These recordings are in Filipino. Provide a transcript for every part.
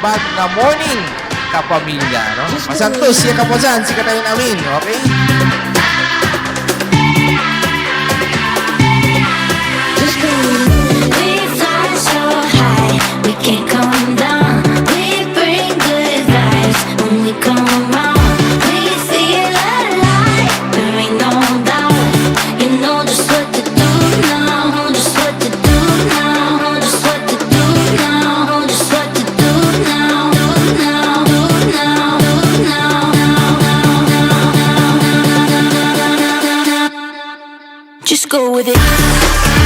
bag na morning kapamilya. No? Masantos, siya ka po dyan, si Katayin Amin. Okay? Just go with it.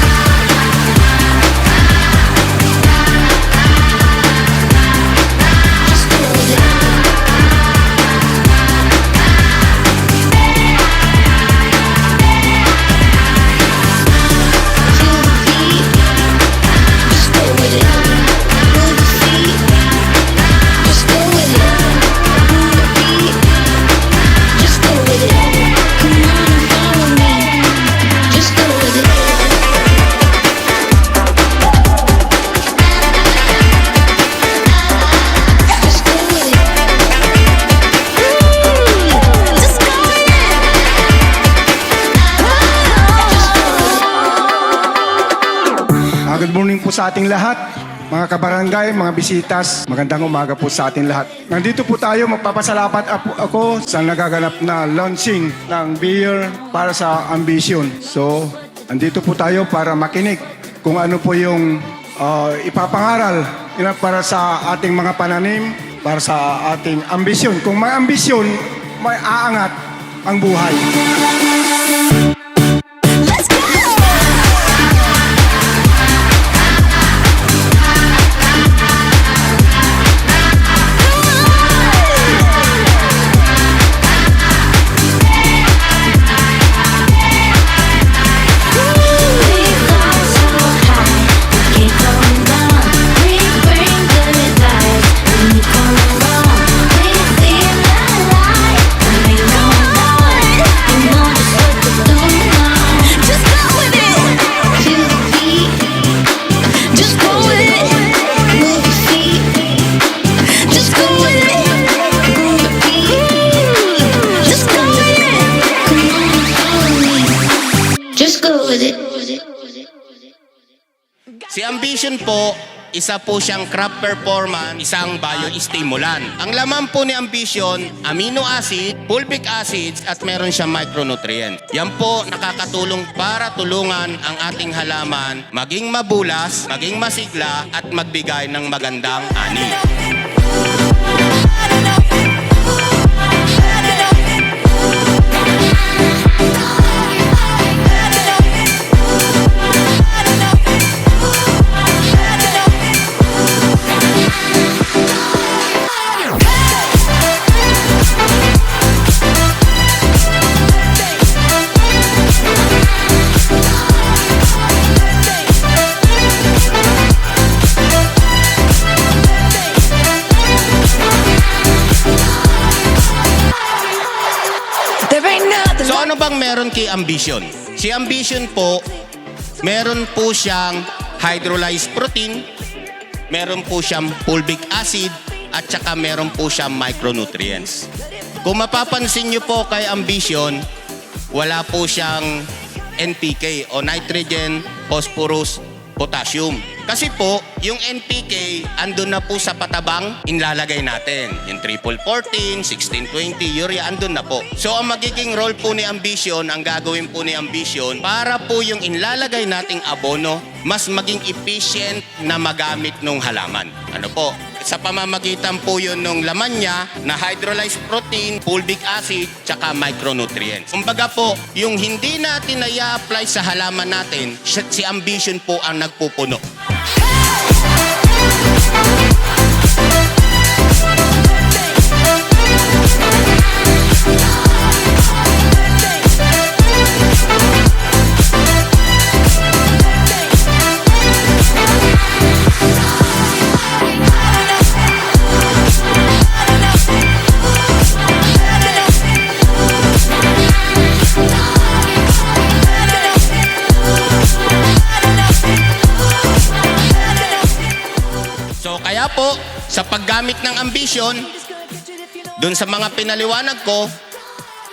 Sa ating lahat. Mga kabarangay, mga bisitas, magandang umaga po sa ating lahat. Nandito po tayo, magpapasalamat ako sa nagaganap na launching ng Beer para sa Ambition. So, andito po tayo para makinig kung ano po yung ah, ipapangaral para sa ating mga pananim, para sa ating ambisyon. Kung may ambisyon, may aangat ang buhay. Si Ambition po, isa po siyang crop performance, isang biostimulant. Ang laman po ni Ambition, amino acid, fulvic acids, at meron siyang micronutrient. Yan po nakakatulong para tulungan ang ating halaman maging mabulas, maging masigla, at magbigay ng magandang ani. So ano bang meron kay Ambition? Si Ambition po, meron po siyang hydrolyzed protein, meron po siyang fulvic acid, at saka meron po siyang micronutrients. Kung mapapansin nyo po kay Ambition, wala po siyang NPK o nitrogen, phosphorus, potassium. Kasi po, yung NPK, andun na po sa patabang inlalagay natin. Yung triple 14, 1620, urea, andun na po. So, ang magiging role po ni Ambition, ang gagawin po ni Ambition, para po yung inlalagay nating abono, mas maging efficient na magamit ng halaman. Ano po? Sa pamamagitan po yun ng laman niya na hydrolyzed protein, fulvic acid, tsaka micronutrients. Kumbaga po, yung hindi natin na apply sa halaman natin, si Ambition po ang nagpupuno. Sa paggamit ng ambisyon, dun sa mga pinaliwanag ko,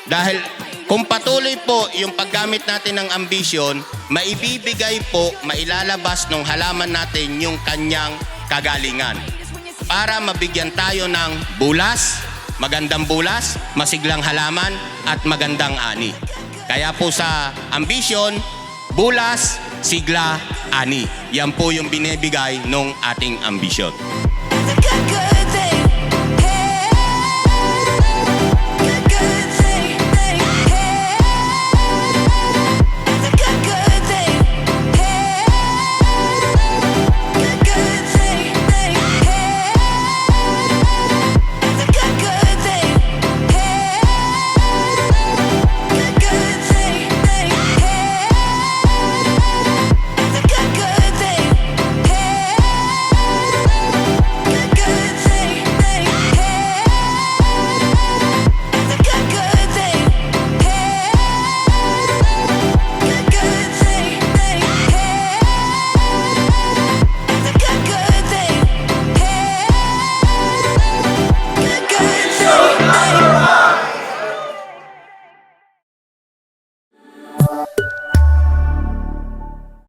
dahil kung patuloy po yung paggamit natin ng ambisyon, maibibigay po, mailalabas ng halaman natin yung kanyang kagalingan. Para mabigyan tayo ng bulas, magandang bulas, masiglang halaman, at magandang ani. Kaya po sa ambisyon, bulas, sigla, ani. Yan po yung binibigay ng ating ambisyon.